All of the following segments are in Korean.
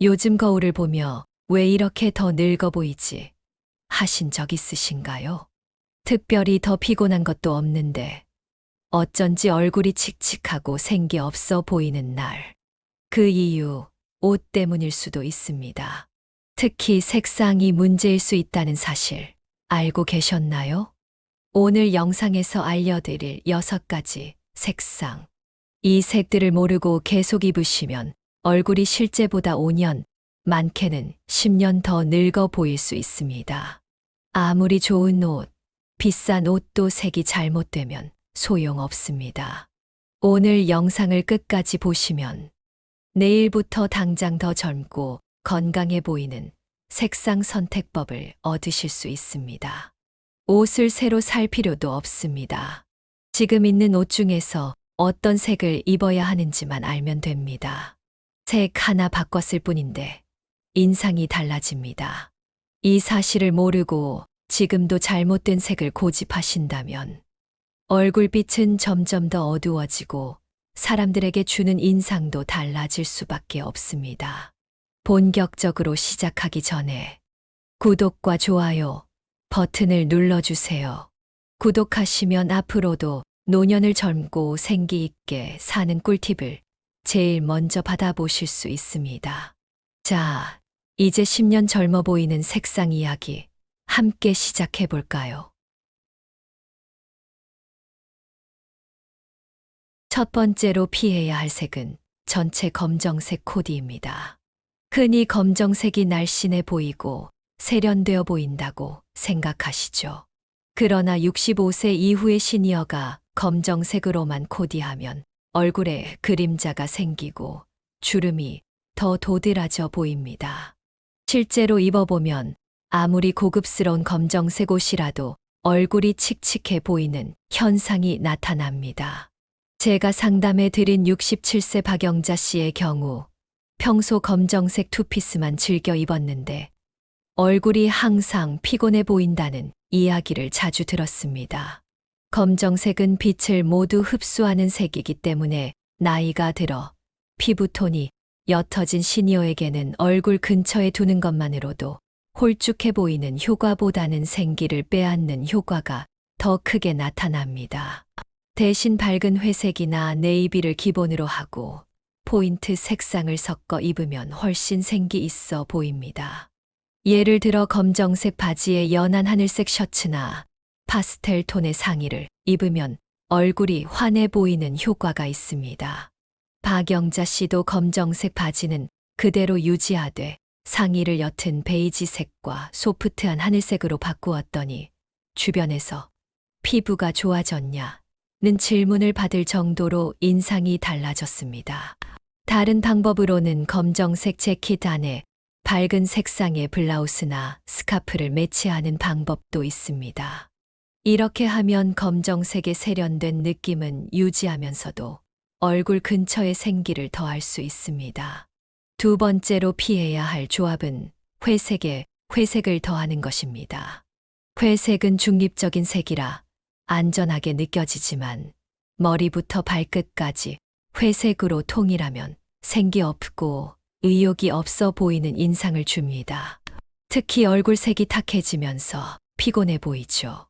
요즘 거울을 보며 왜 이렇게 더 늙어 보이지? 하신 적 있으신가요? 특별히 더 피곤한 것도 없는데 어쩐지 얼굴이 칙칙하고 생기 없어 보이는 날. 그 이유, 옷 때문일 수도 있습니다. 특히 색상이 문제일 수 있다는 사실 알고 계셨나요? 오늘 영상에서 알려드릴 여섯 가지 색상. 이 색들을 모르고 계속 입으시면 얼굴이 실제보다 5년, 많게는 10년 더 늙어 보일 수 있습니다. 아무리 좋은 옷, 비싼 옷도 색이 잘못되면 소용없습니다. 오늘 영상을 끝까지 보시면 내일부터 당장 더 젊고 건강해 보이는 색상 선택법을 얻으실 수 있습니다. 옷을 새로 살 필요도 없습니다. 지금 있는 옷 중에서 어떤 색을 입어야 하는지만 알면 됩니다. 색 하나 바꿨을 뿐인데 인상이 달라집니다. 이 사실을 모르고 지금도 잘못된 색을 고집하신다면 얼굴빛은 점점 더 어두워지고 사람들에게 주는 인상도 달라질 수밖에 없습니다. 본격적으로 시작하기 전에 구독과 좋아요 버튼을 눌러주세요. 구독하시면 앞으로도 노년을 젊고 생기 있게 사는 꿀팁을 제일 먼저 받아보실 수 있습니다. 자, 이제 10년 젊어 보이는 색상 이야기 함께 시작해 볼까요? 첫 번째로 피해야 할 색은 전체 검정색 코디입니다. 흔히 검정색이 날씬해 보이고 세련되어 보인다고 생각하시죠. 그러나 65세 이후의 시니어가 검정색으로만 코디하면 얼굴에 그림자가 생기고 주름이 더 도드라져 보입니다. 실제로 입어보면 아무리 고급스러운 검정색 옷이라도 얼굴이 칙칙해 보이는 현상이 나타납니다. 제가 상담해 드린 67세 박영자 씨의 경우 평소 검정색 투피스만 즐겨 입었는데 얼굴이 항상 피곤해 보인다는 이야기를 자주 들었습니다. 검정색은 빛을 모두 흡수하는 색이기 때문에 나이가 들어 피부톤이 옅어진 시니어에게는 얼굴 근처에 두는 것만으로도 홀쭉해 보이는 효과보다는 생기를 빼앗는 효과가 더 크게 나타납니다. 대신 밝은 회색이나 네이비를 기본으로 하고 포인트 색상을 섞어 입으면 훨씬 생기 있어 보입니다. 예를 들어 검정색 바지에 연한 하늘색 셔츠나 파스텔 톤의 상의를 입으면 얼굴이 환해 보이는 효과가 있습니다. 박영자 씨도 검정색 바지는 그대로 유지하되 상의를 옅은 베이지색과 소프트한 하늘색으로 바꾸었더니 주변에서 피부가 좋아졌냐? 는 질문을 받을 정도로 인상이 달라졌습니다. 다른 방법으로는 검정색 재킷 안에 밝은 색상의 블라우스나 스카프를 매치하는 방법도 있습니다. 이렇게 하면 검정색의 세련된 느낌은 유지하면서도 얼굴 근처의 생기를 더할 수 있습니다. 두 번째로 피해야 할 조합은 회색에 회색을 더하는 것입니다. 회색은 중립적인 색이라 안전하게 느껴지지만 머리부터 발끝까지 회색으로 통일하면 생기 없고 의욕이 없어 보이는 인상을 줍니다. 특히 얼굴색이 탁해지면서 피곤해 보이죠.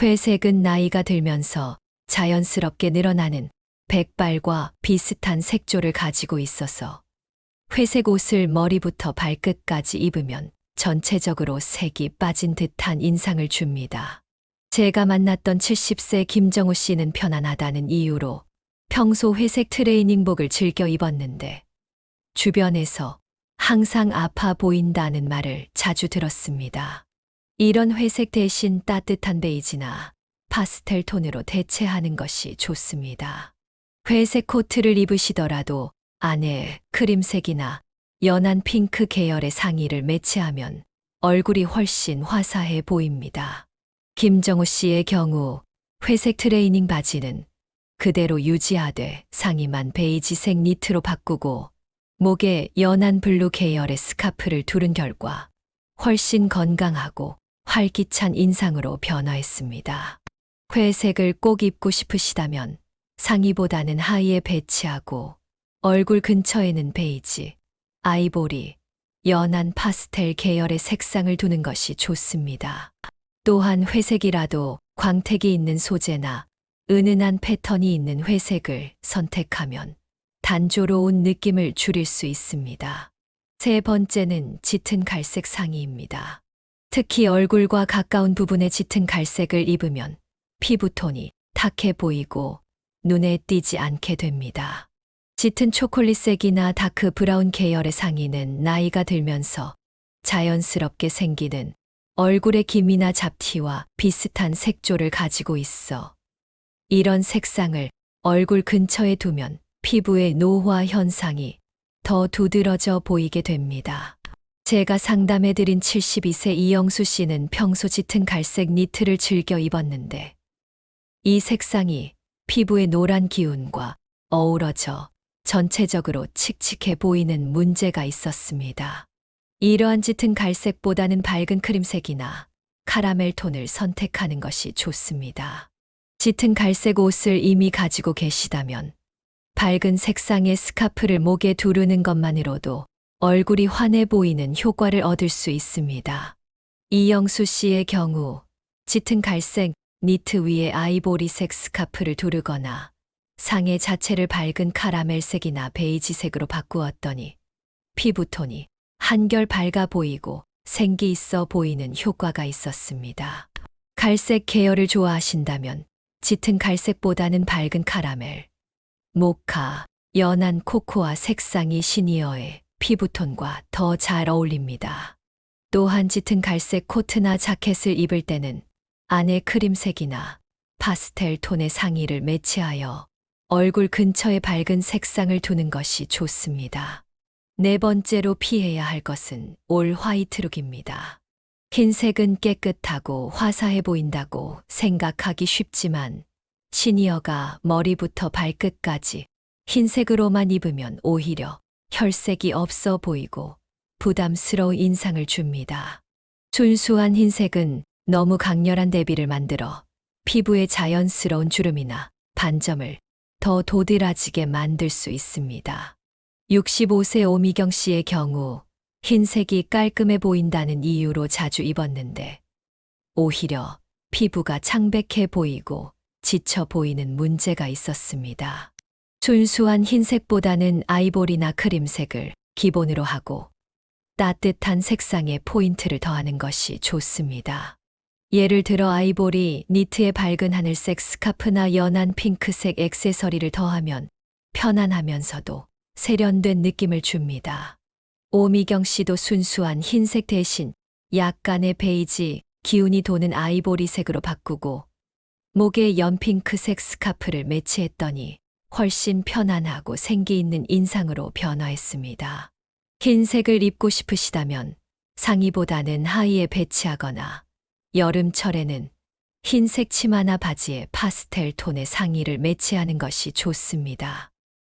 회색은 나이가 들면서 자연스럽게 늘어나는 백발과 비슷한 색조를 가지고 있어서 회색 옷을 머리부터 발끝까지 입으면 전체적으로 색이 빠진 듯한 인상을 줍니다. 제가 만났던 70세 김정우 씨는 편안하다는 이유로 평소 회색 트레이닝복을 즐겨 입었는데 주변에서 항상 아파 보인다는 말을 자주 들었습니다. 이런 회색 대신 따뜻한 베이지나 파스텔 톤으로 대체하는 것이 좋습니다. 회색 코트를 입으시더라도 안에 크림색이나 연한 핑크 계열의 상의를 매치하면 얼굴이 훨씬 화사해 보입니다. 김정우 씨의 경우 회색 트레이닝 바지는 그대로 유지하되 상의만 베이지색 니트로 바꾸고 목에 연한 블루 계열의 스카프를 두른 결과 훨씬 건강하고 활기찬 인상으로 변화했습니다. 회색을 꼭 입고 싶으시다면 상의보다는 하의에 배치하고 얼굴 근처에는 베이지, 아이보리, 연한 파스텔 계열의 색상을 두는 것이 좋습니다. 또한 회색이라도 광택이 있는 소재나 은은한 패턴이 있는 회색을 선택하면 단조로운 느낌을 줄일 수 있습니다. 세 번째는 짙은 갈색 상의입니다. 특히 얼굴과 가까운 부분에 짙은 갈색을 입으면 피부톤이 탁해 보이고 눈에 띄지 않게 됩니다. 짙은 초콜릿색이나 다크 브라운 계열의 상의는 나이가 들면서 자연스럽게 생기는 얼굴의 기미나 잡티와 비슷한 색조를 가지고 있어 이런 색상을 얼굴 근처에 두면 피부의 노화 현상이 더 두드러져 보이게 됩니다. 제가 상담해드린 72세 이영수 씨는 평소 짙은 갈색 니트를 즐겨 입었는데 이 색상이 피부의 노란 기운과 어우러져 전체적으로 칙칙해 보이는 문제가 있었습니다. 이러한 짙은 갈색보다는 밝은 크림색이나 카라멜 톤을 선택하는 것이 좋습니다. 짙은 갈색 옷을 이미 가지고 계시다면 밝은 색상의 스카프를 목에 두르는 것만으로도 얼굴이 환해 보이는 효과를 얻을 수 있습니다. 이영수 씨의 경우 짙은 갈색 니트 위에 아이보리색 스카프를 두르거나 상의 자체를 밝은 카라멜색이나 베이지색으로 바꾸었더니 피부톤이 한결 밝아 보이고 생기 있어 보이는 효과가 있었습니다. 갈색 계열을 좋아하신다면 짙은 갈색보다는 밝은 카라멜, 모카, 연한 코코아 색상이 시니어의 피부톤과 더 잘 어울립니다. 또한 짙은 갈색 코트나 자켓을 입을 때는 안에 크림색이나 파스텔 톤의 상의를 매치하여 얼굴 근처에 밝은 색상을 두는 것이 좋습니다. 네 번째로 피해야 할 것은 올 화이트룩입니다. 흰색은 깨끗하고 화사해 보인다고 생각하기 쉽지만 시니어가 머리부터 발끝까지 흰색으로만 입으면 오히려 혈색이 없어 보이고 부담스러운 인상을 줍니다. 준수한 흰색은 너무 강렬한 대비를 만들어 피부에 자연스러운 주름이나 반점을 더 도드라지게 만들 수 있습니다. 65세 오미경 씨의 경우 흰색이 깔끔해 보인다는 이유로 자주 입었는데 오히려 피부가 창백해 보이고 지쳐 보이는 문제가 있었습니다. 준수한 흰색보다는 아이보리나 크림색을 기본으로 하고 따뜻한 색상에 포인트를 더하는 것이 좋습니다. 예를 들어 아이보리 니트에 밝은 하늘색 스카프나 연한 핑크색 액세서리를 더하면 편안하면서도 세련된 느낌을 줍니다. 오미경 씨도 순수한 흰색 대신 약간의 베이지, 기운이 도는 아이보리색으로 바꾸고 목에 연핑크색 스카프를 매치했더니 훨씬 편안하고 생기 있는 인상으로 변화했습니다. 흰색을 입고 싶으시다면 상의보다는 하의에 배치하거나 여름철에는 흰색 치마나 바지에 파스텔 톤의 상의를 매치하는 것이 좋습니다.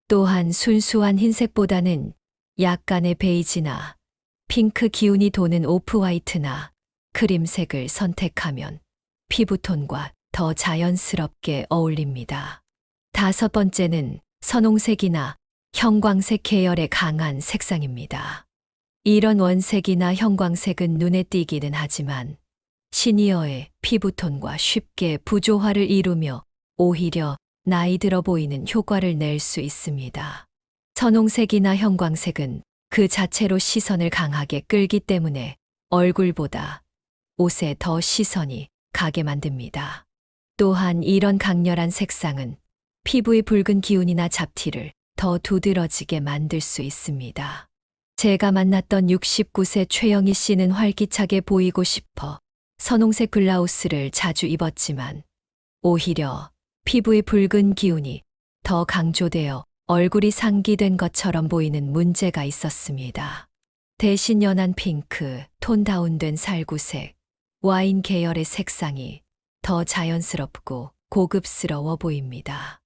또한 순수한 흰색보다는 약간의 베이지나 핑크 기운이 도는 오프 화이트나 크림색을 선택하면 피부톤과 더 자연스럽게 어울립니다. 다섯 번째는 선홍색이나 형광색 계열의 강한 색상입니다. 이런 원색이나 형광색은 눈에 띄기는 하지만 시니어의 피부톤과 쉽게 부조화를 이루며 오히려 나이 들어 보이는 효과를 낼 수 있습니다. 선홍색이나 형광색은 그 자체로 시선을 강하게 끌기 때문에 얼굴보다 옷에 더 시선이 가게 만듭니다. 또한 이런 강렬한 색상은 피부의 붉은 기운이나 잡티를 더 두드러지게 만들 수 있습니다. 제가 만났던 69세 최영희 씨는 활기차게 보이고 싶어 선홍색 블라우스를 자주 입었지만 오히려 피부의 붉은 기운이 더 강조되어 얼굴이 상기된 것처럼 보이는 문제가 있었습니다. 대신 연한 핑크, 톤 다운된 살구색, 와인 계열의 색상이 더 자연스럽고 고급스러워 보입니다.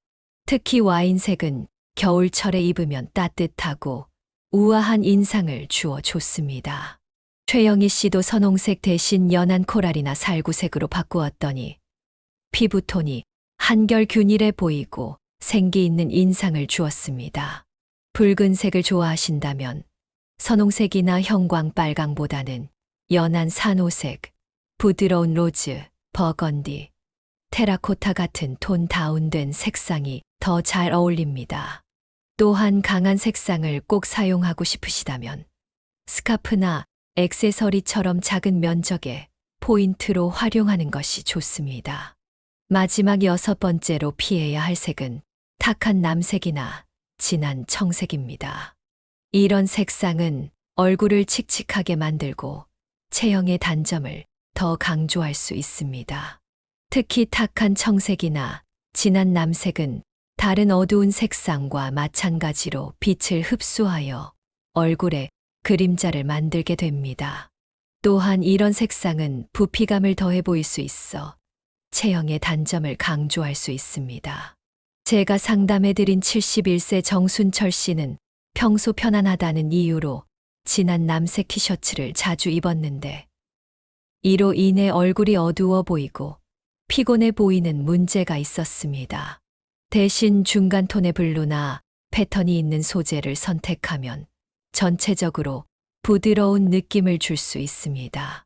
특히 와인색은 겨울철에 입으면 따뜻하고 우아한 인상을 주어 줬습니다. 최영희 씨도 선홍색 대신 연한 코랄이나 살구색으로 바꾸었더니 피부톤이 한결 균일해 보이고 생기 있는 인상을 주었습니다. 붉은색을 좋아하신다면 선홍색이나 형광 빨강보다는 연한 산호색, 부드러운 로즈, 버건디, 테라코타 같은 톤 다운된 색상이 더 잘 어울립니다. 또한 강한 색상을 꼭 사용하고 싶으시다면 스카프나 액세서리처럼 작은 면적에 포인트로 활용하는 것이 좋습니다. 마지막 여섯 번째로 피해야 할 색은 탁한 남색이나 진한 청색입니다. 이런 색상은 얼굴을 칙칙하게 만들고 체형의 단점을 더 강조할 수 있습니다. 특히 탁한 청색이나 진한 남색은 다른 어두운 색상과 마찬가지로 빛을 흡수하여 얼굴에 그림자를 만들게 됩니다. 또한 이런 색상은 부피감을 더해 보일 수 있어 체형의 단점을 강조할 수 있습니다. 제가 상담해드린 71세 정순철 씨는 평소 편안하다는 이유로 진한 남색 티셔츠를 자주 입었는데 이로 인해 얼굴이 어두워 보이고 피곤해 보이는 문제가 있었습니다. 대신 중간 톤의 블루나 패턴이 있는 소재를 선택하면 전체적으로 부드러운 느낌을 줄 수 있습니다.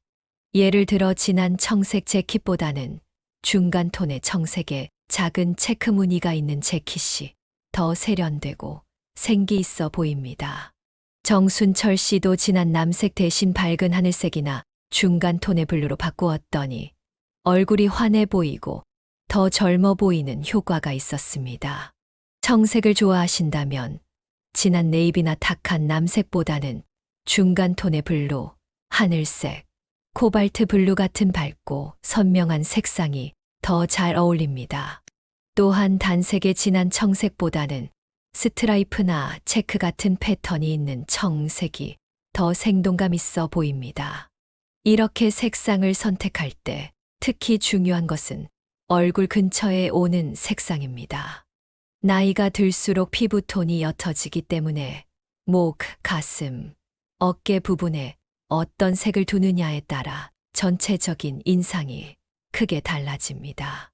예를 들어 진한 청색 재킷보다는 중간 톤의 청색에 작은 체크 무늬가 있는 재킷이 더 세련되고 생기 있어 보입니다. 정순철 씨도 진한 남색 대신 밝은 하늘색이나 중간 톤의 블루로 바꾸었더니 얼굴이 환해 보이고 더 젊어 보이는 효과가 있었습니다. 청색을 좋아하신다면 진한 네이비나 탁한 남색보다는 중간 톤의 블루, 하늘색, 코발트 블루 같은 밝고 선명한 색상이 더 잘 어울립니다. 또한 단색의 진한 청색보다는 스트라이프나 체크 같은 패턴이 있는 청색이 더 생동감 있어 보입니다. 이렇게 색상을 선택할 때 특히 중요한 것은 얼굴 근처에 오는 색상입니다. 나이가 들수록 피부톤이 옅어지기 때문에 목, 가슴, 어깨 부분에 어떤 색을 두느냐에 따라 전체적인 인상이 크게 달라집니다.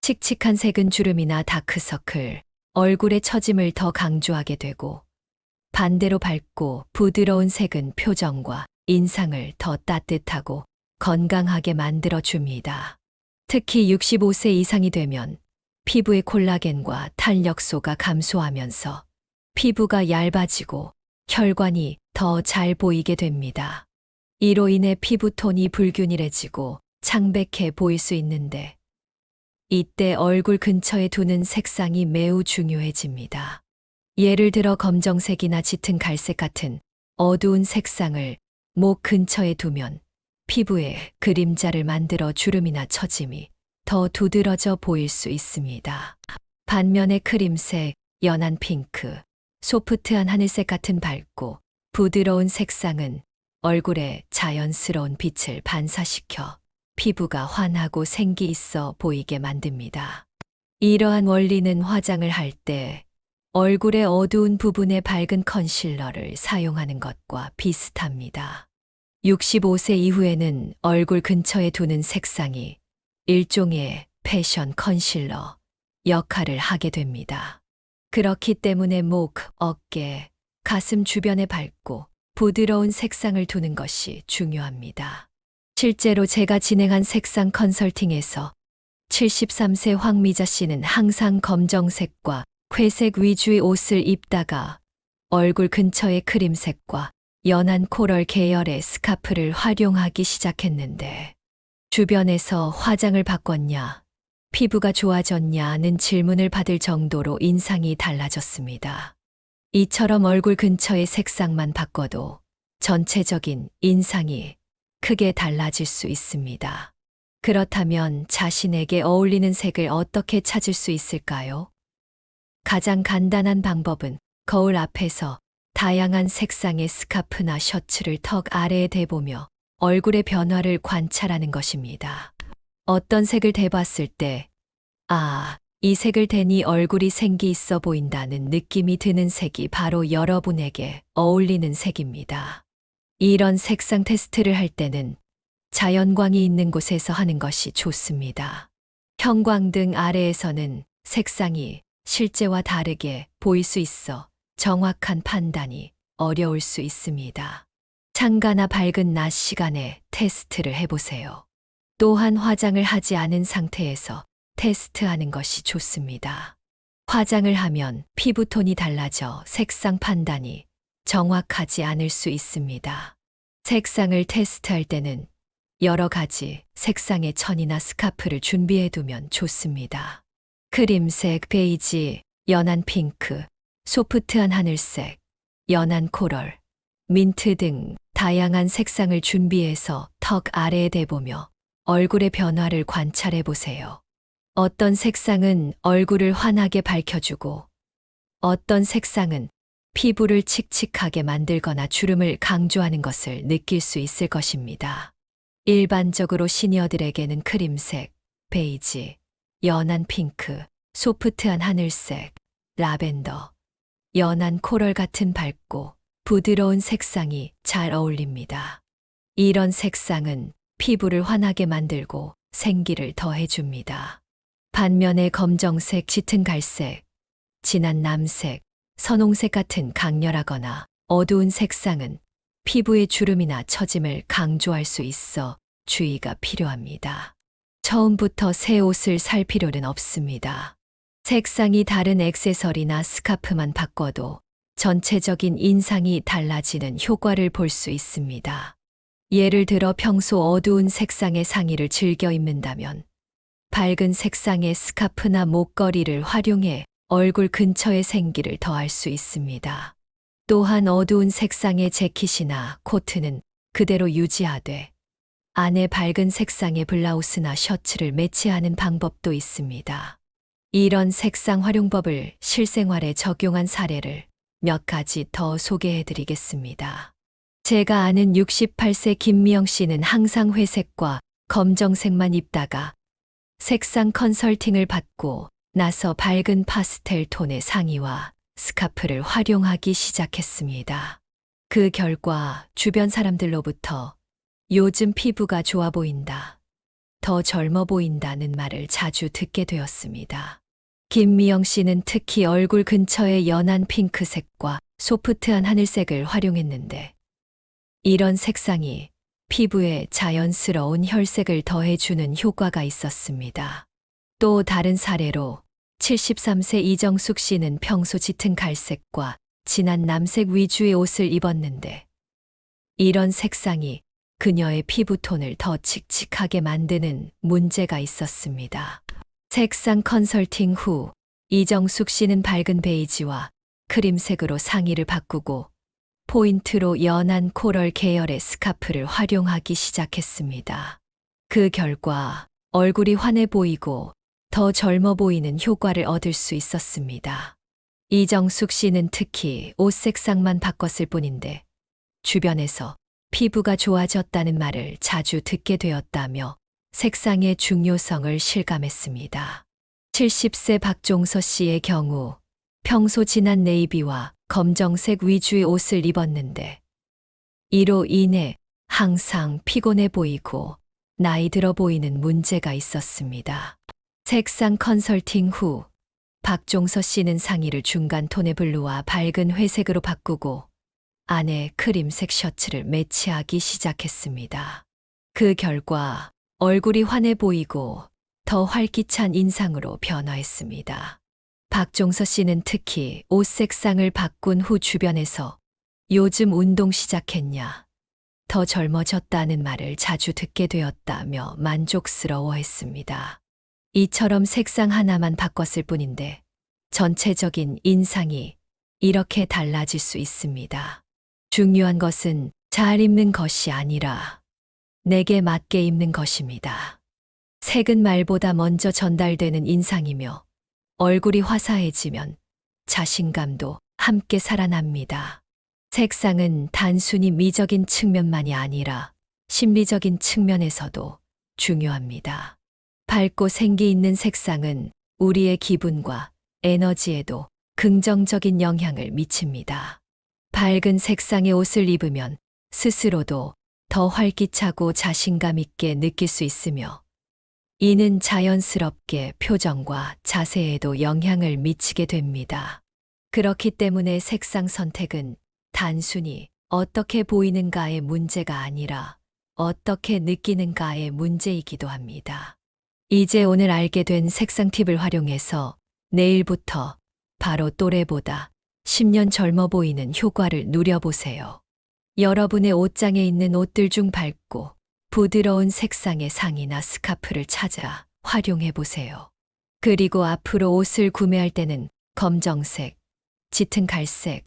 칙칙한 색은 주름이나 다크서클, 얼굴의 처짐을 더 강조하게 되고 반대로 밝고 부드러운 색은 표정과 인상을 더 따뜻하고 건강하게 만들어 줍니다. 특히 65세 이상이 되면 피부의 콜라겐과 탄력소가 감소하면서 피부가 얇아지고 혈관이 더 잘 보이게 됩니다. 이로 인해 피부톤이 불균일해지고 창백해 보일 수 있는데 이때 얼굴 근처에 두는 색상이 매우 중요해집니다. 예를 들어 검정색이나 짙은 갈색 같은 어두운 색상을 목 근처에 두면 피부에 그림자를 만들어 주름이나 처짐이 더 두드러져 보일 수 있습니다. 반면에 크림색, 연한 핑크, 소프트한 하늘색 같은 밝고 부드러운 색상은 얼굴에 자연스러운 빛을 반사시켜 피부가 환하고 생기 있어 보이게 만듭니다. 이러한 원리는 화장을 할 때 얼굴의 어두운 부분에 밝은 컨실러를 사용하는 것과 비슷합니다. 65세 이후에는 얼굴 근처에 두는 색상이 일종의 패션 컨실러 역할을 하게 됩니다. 그렇기 때문에 목, 어깨, 가슴 주변에 밝고 부드러운 색상을 두는 것이 중요합니다. 실제로 제가 진행한 색상 컨설팅에서 73세 황미자 씨는 항상 검정색과 회색 위주의 옷을 입다가 얼굴 근처의 크림색과 연한 코럴 계열의 스카프를 활용하기 시작했는데 주변에서 화장을 바꿨냐, 피부가 좋아졌냐는 질문을 받을 정도로 인상이 달라졌습니다. 이처럼 얼굴 근처의 색상만 바꿔도 전체적인 인상이 크게 달라질 수 있습니다. 그렇다면 자신에게 어울리는 색을 어떻게 찾을 수 있을까요? 가장 간단한 방법은 거울 앞에서 다양한 색상의 스카프나 셔츠를 턱 아래에 대보며 얼굴의 변화를 관찰하는 것입니다. 어떤 색을 대봤을 때, 아, 이 색을 대니 얼굴이 생기 있어 보인다는 느낌이 드는 색이 바로 여러분에게 어울리는 색입니다. 이런 색상 테스트를 할 때는 자연광이 있는 곳에서 하는 것이 좋습니다. 형광등 아래에서는 색상이 실제와 다르게 보일 수 있어 정확한 판단이 어려울 수 있습니다. 창가나 밝은 낮 시간에 테스트를 해보세요. 또한 화장을 하지 않은 상태에서 테스트하는 것이 좋습니다. 화장을 하면 피부톤이 달라져 색상 판단이 정확하지 않을 수 있습니다. 색상을 테스트할 때는 여러 가지 색상의 천이나 스카프를 준비해 두면 좋습니다. 크림색, 베이지, 연한 핑크, 소프트한 하늘색, 연한 코럴, 민트 등 다양한 색상을 준비해서 턱 아래에 대보며 얼굴의 변화를 관찰해 보세요. 어떤 색상은 얼굴을 환하게 밝혀주고 어떤 색상은 피부를 칙칙하게 만들거나 주름을 강조하는 것을 느낄 수 있을 것입니다. 일반적으로 시니어들에게는 크림색, 베이지, 연한 핑크, 소프트한 하늘색, 라벤더, 연한 코럴 같은 밝고 부드러운 색상이 잘 어울립니다. 이런 색상은 피부를 환하게 만들고 생기를 더해줍니다. 반면에 검정색, 짙은 갈색, 진한 남색, 선홍색 같은 강렬하거나 어두운 색상은 피부의 주름이나 처짐을 강조할 수 있어 주의가 필요합니다. 처음부터 새 옷을 살 필요는 없습니다. 색상이 다른 액세서리나 스카프만 바꿔도 전체적인 인상이 달라지는 효과를 볼 수 있습니다. 예를 들어 평소 어두운 색상의 상의를 즐겨 입는다면 밝은 색상의 스카프나 목걸이를 활용해 얼굴 근처의 생기를 더할 수 있습니다. 또한 어두운 색상의 재킷이나 코트는 그대로 유지하되 안에 밝은 색상의 블라우스나 셔츠를 매치하는 방법도 있습니다. 이런 색상 활용법을 실생활에 적용한 사례를 몇 가지 더 소개해 드리겠습니다. 제가 아는 68세 김미영 씨는 항상 회색과 검정색만 입다가 색상 컨설팅을 받고 나서 밝은 파스텔 톤의 상의와 스카프를 활용하기 시작했습니다. 그 결과 주변 사람들로부터 요즘 피부가 좋아 보인다. 더 젊어 보인다는 말을 자주 듣게 되었습니다. 김미영 씨는 특히 얼굴 근처의 연한 핑크색과 소프트한 하늘색을 활용했는데 이런 색상이 피부에 자연스러운 혈색을 더해주는 효과가 있었습니다. 또 다른 사례로 73세 이정숙 씨는 평소 짙은 갈색과 진한 남색 위주의 옷을 입었는데 이런 색상이 그녀의 피부톤을 더 칙칙하게 만드는 문제가 있었습니다. 색상 컨설팅 후 이정숙 씨는 밝은 베이지와 크림색으로 상의를 바꾸고 포인트로 연한 코럴 계열의 스카프를 활용하기 시작했습니다. 그 결과 얼굴이 환해 보이고 더 젊어 보이는 효과를 얻을 수 있었습니다. 이정숙 씨는 특히 옷 색상만 바꿨을 뿐인데 주변에서 피부가 좋아졌다는 말을 자주 듣게 되었다며 색상의 중요성을 실감했습니다. 70세 박종서 씨의 경우 평소 진한 네이비와 검정색 위주의 옷을 입었는데 이로 인해 항상 피곤해 보이고 나이 들어 보이는 문제가 있었습니다. 색상 컨설팅 후 박종서 씨는 상의를 중간 톤의 블루와 밝은 회색으로 바꾸고 안에 크림색 셔츠를 매치하기 시작했습니다. 그 결과 얼굴이 환해 보이고 더 활기찬 인상으로 변화했습니다. 박종서 씨는 특히 옷 색상을 바꾼 후 주변에서 요즘 운동 시작했냐, 더 젊어졌다는 말을 자주 듣게 되었다며 만족스러워 했습니다. 이처럼 색상 하나만 바꿨을 뿐인데 전체적인 인상이 이렇게 달라질 수 있습니다. 중요한 것은 잘 입는 것이 아니라 내게 맞게 입는 것입니다. 색은 말보다 먼저 전달되는 인상이며 얼굴이 화사해지면 자신감도 함께 살아납니다. 색상은 단순히 미적인 측면만이 아니라 심리적인 측면에서도 중요합니다. 밝고 생기 있는 색상은 우리의 기분과 에너지에도 긍정적인 영향을 미칩니다. 밝은 색상의 옷을 입으면 스스로도 더 활기차고 자신감 있게 느낄 수 있으며 이는 자연스럽게 표정과 자세에도 영향을 미치게 됩니다. 그렇기 때문에 색상 선택은 단순히 어떻게 보이는가의 문제가 아니라 어떻게 느끼는가의 문제이기도 합니다. 이제 오늘 알게 된 색상 팁을 활용해서 내일부터 바로 또래보다 10년 젊어 보이는 효과를 누려보세요. 여러분의 옷장에 있는 옷들 중 밝고 부드러운 색상의 상의나 스카프를 찾아 활용해 보세요. 그리고 앞으로 옷을 구매할 때는 검정색, 짙은 갈색,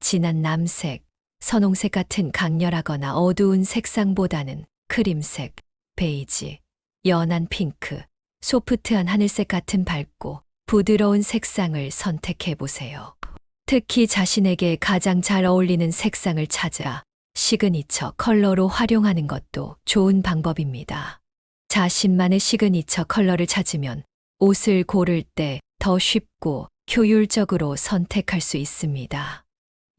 진한 남색, 선홍색 같은 강렬하거나 어두운 색상보다는 크림색, 베이지, 연한 핑크, 소프트한 하늘색 같은 밝고 부드러운 색상을 선택해 보세요. 특히 자신에게 가장 잘 어울리는 색상을 찾아 시그니처 컬러로 활용하는 것도 좋은 방법입니다. 자신만의 시그니처 컬러를 찾으면 옷을 고를 때 더 쉽고 효율적으로 선택할 수 있습니다.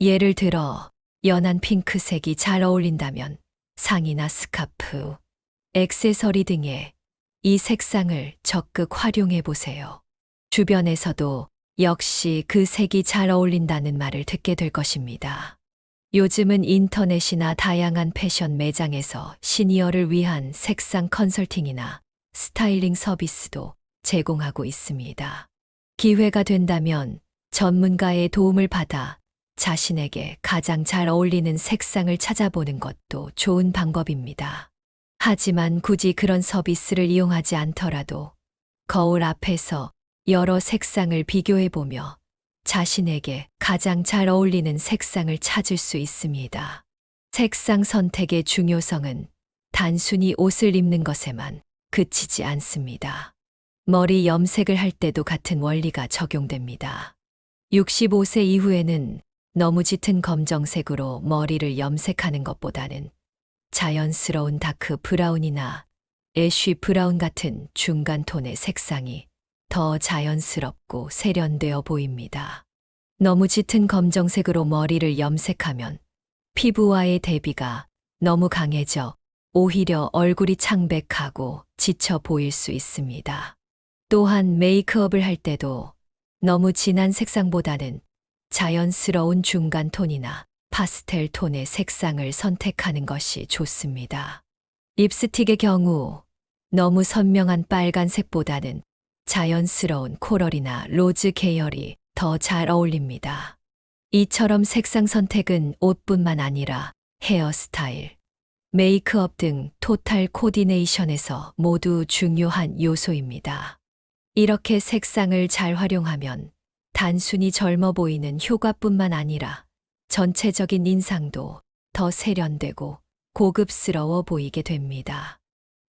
예를 들어, 연한 핑크색이 잘 어울린다면 상의나 스카프, 액세서리 등에 이 색상을 적극 활용해 보세요. 주변에서도 역시 그 색이 잘 어울린다는 말을 듣게 될 것입니다. 요즘은 인터넷이나 다양한 패션 매장에서 시니어를 위한 색상 컨설팅이나 스타일링 서비스도 제공하고 있습니다. 기회가 된다면 전문가의 도움을 받아 자신에게 가장 잘 어울리는 색상을 찾아보는 것도 좋은 방법입니다. 하지만 굳이 그런 서비스를 이용하지 않더라도 거울 앞에서 여러 색상을 비교해보며 자신에게 가장 잘 어울리는 색상을 찾을 수 있습니다. 색상 선택의 중요성은 단순히 옷을 입는 것에만 그치지 않습니다. 머리 염색을 할 때도 같은 원리가 적용됩니다. 65세 이후에는 너무 짙은 검정색으로 머리를 염색하는 것보다는 자연스러운 다크 브라운이나 애쉬 브라운 같은 중간 톤의 색상이 더 자연스럽고 세련되어 보입니다. 너무 짙은 검정색으로 머리를 염색하면 피부와의 대비가 너무 강해져 오히려 얼굴이 창백하고 지쳐 보일 수 있습니다. 또한 메이크업을 할 때도 너무 진한 색상보다는 자연스러운 중간 톤이나 파스텔 톤의 색상을 선택하는 것이 좋습니다. 립스틱의 경우 너무 선명한 빨간색보다는 자연스러운 코럴이나 로즈 계열이 더 잘 어울립니다. 이처럼 색상 선택은 옷뿐만 아니라 헤어스타일, 메이크업 등 토탈 코디네이션에서 모두 중요한 요소입니다. 이렇게 색상을 잘 활용하면 단순히 젊어 보이는 효과뿐만 아니라 전체적인 인상도 더 세련되고 고급스러워 보이게 됩니다.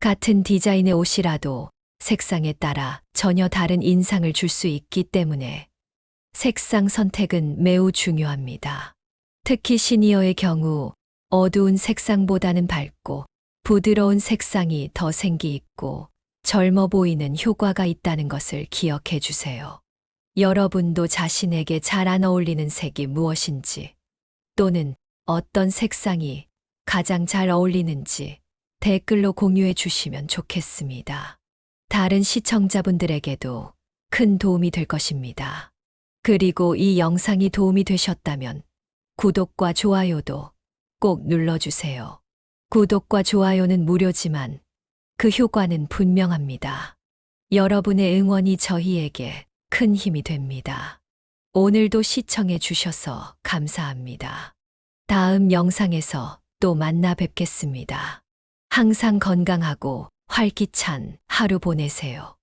같은 디자인의 옷이라도 색상에 따라 전혀 다른 인상을 줄 수 있기 때문에 색상 선택은 매우 중요합니다. 특히 시니어의 경우 어두운 색상보다는 밝고 부드러운 색상이 더 생기 있고 젊어 보이는 효과가 있다는 것을 기억해 주세요. 여러분도 자신에게 잘 안 어울리는 색이 무엇인지 또는 어떤 색상이 가장 잘 어울리는지 댓글로 공유해 주시면 좋겠습니다. 다른 시청자분들에게도 큰 도움이 될 것입니다. 그리고 이 영상이 도움이 되셨다면 구독과 좋아요도 꼭 눌러주세요. 구독과 좋아요는 무료지만 그 효과는 분명합니다. 여러분의 응원이 저희에게 큰 힘이 됩니다. 오늘도 시청해 주셔서 감사합니다. 다음 영상에서 또 만나 뵙겠습니다. 항상 건강하고 활기찬 하루 보내세요.